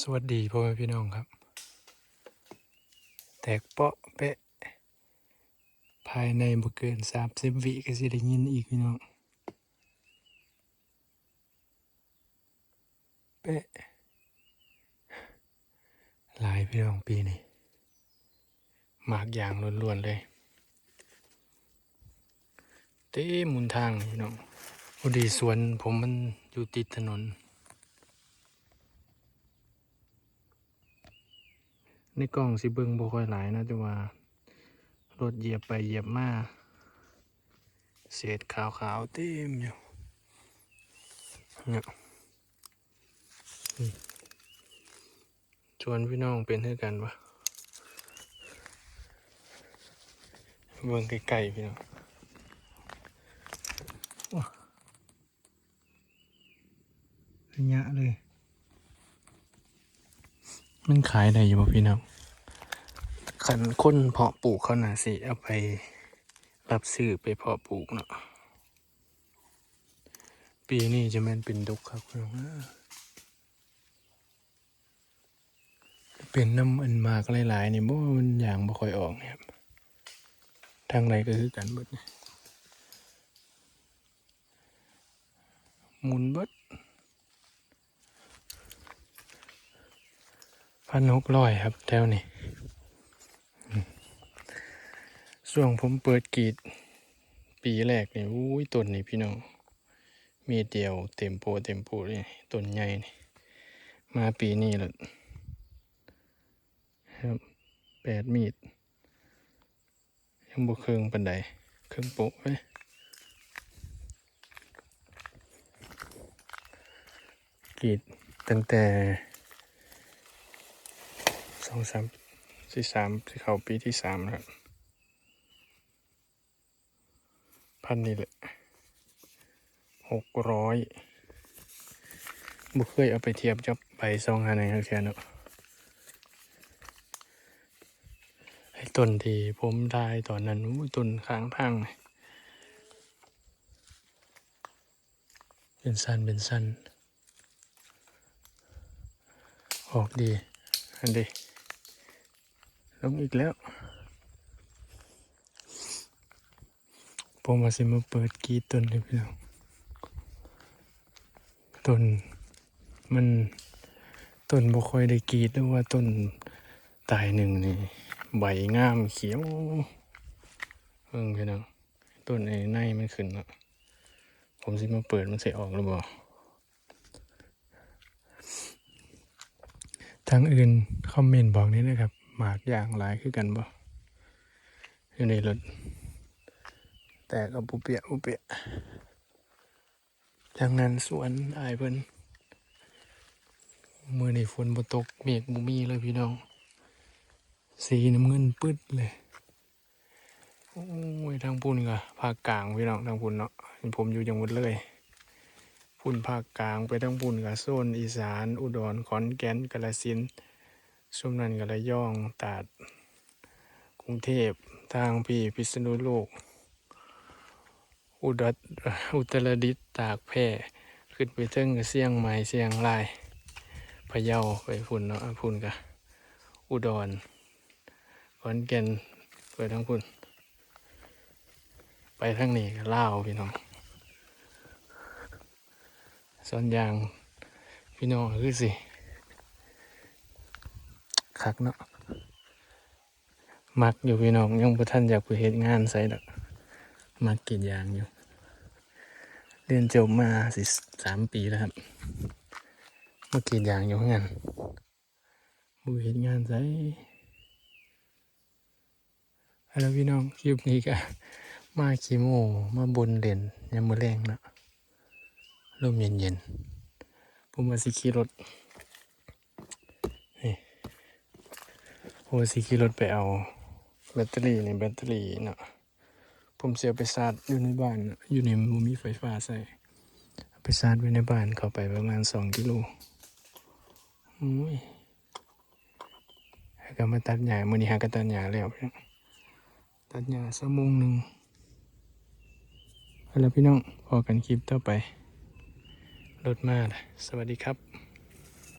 สวัสดีพ่อแม่พี่น้องครับ แตกเปาะเปะ ภายในบ่เกินสามสิบวิก็สิได้ยินอีกพี่น้องเปะหลายพี่น้องปีนี้มากอย่างล้วนๆเลยเต้มุนทางพี่น้องพอดีสวนผมมันอยู่ติดถนน ในกล้องสิเบิ่งบ่ค่อยหลายนะแต่ว่ารถเหยียบไปเหยียบมาเศษขาวๆเต็มอยู่เนี่ยชวนพี่น้องเป็นเท่ากันปะเบิ่งไกลๆพี่น้องระยะเลย มันขายได้อยู่ป่ะพี่น้องขันคนเพาะปลูกเขาน่ะสิ เอาไปรับซื้อไปเพาะปลูกเนาะ ปีนี้จะแม่นเป็นดุกครับพี่น้องเป็นน้ำอันมากหลายๆนี่บ่มันอย่างบ่ค่อยออกเนี่ยครับทางไรก็คือกันเบิดหมุนเบิด พันหกร้อยครับ แถวนี้ช่วงผมเปิดกรีด ปีแรกนี่อุ้ยต้นนี่พี่น้อง มีเดียวเต็มโปเต็มโปเลยต้นใหญ่นี่ มาปีนี้แล้วครับแปดมีด ยังบ่เครื่องปันใดเครื่องโปะเว้กรีดตั้งแต่ สองสามสี่สามที่เขาปีที่สามแล้วครับพันนี่แหละหกร้อยบุเคยเอาไปเทียบกับใบซองหาในแค่เนาะไอ้ต้นที่ผมได้ตอนนั้นอู้ต้นค้างทางเลยเป็นสั้นเป็นสั้นออกดี อันดี ลงอีกแล้ว ผมมาสิมาเปิดกีดต้นเลยพี่น้องต้นมันต้นบ่ค่อยได้กีดหรือว่าต้นตายหนึ่งนี่ใบงามเขียวเพิ่งพี่น้องต้นไอ้ในมันขึ้นแล้วผมสิมาเปิดมันเสิออกหรือเปล่าทางอื่น คอมเมนต์บอกนี้นะครับ หมากอย่างหลายคือกันบ่อยู่ในรถ แต่ก็ปุเปียปุเปียดังนั้นสวนอายเพิ่นมือในฝนบ่ตกเมฆบ่มีเลยพี่น้อง สีน้ำเงินปึ๊ดเลยโอ้ยทางพุ่นก็ภาคกลางพี่น้องทางพุ่นเนาะผมอยู่จังหวัดเลยพุ่นภาคกลางไปทางพุ่นกับโซนอีสาน อุดรขอนแก่นกาฬสินธุ์ ช่วงนั้นก็ระยองตราด กรุงเทพทางพี่พิษณุโลก อุดรอุตรดิตตากแพร่ขึ้นไปถึงเสียงใหม่เสียงรายพะเยาไปพุ่นเนาะพุ่นกะอุดรขอนแก่นไปทางพุ่น ไปทางนี้ก็ล่าวพี่น้องส่วนยางพี่น้องคือสิ คักเนาะมักอยู่พี่น้องยังบ่ทันอยากไปเฮ็ดงานใส่ดอกมักกรีดยางอยู่ เรียนจบมาสิสามปีแล้วครับมากรีดยางอยู่เพื่อนบ่เฮ็ดงานใส่แล้วพี่น้องคลิปนี้ก็มาขี้โมมาบนเล่นยามมื้อแรงเนาะลมเย็นๆผมมาสิขี่รถ โอ้สิขี่รถไปเอา แบตเตอรี่ในแบตเตอรี่เนาะผมเสียไปชาร์จอยู่ในบ้านอยู่ในมุมีไฟฟ้าใส่ไปชาร์จไว้ในบ้านเข้าไปประมาณสองกิโลโอ้ยก็มาตัดหญ้ามือนี้หากตัดหญ้าแล้วน้องตัดหญ้าสักโมงหนึ่งเอาล่ะพี่น้องพอกันคลิปต่อไปรถมาสวัสดีครับ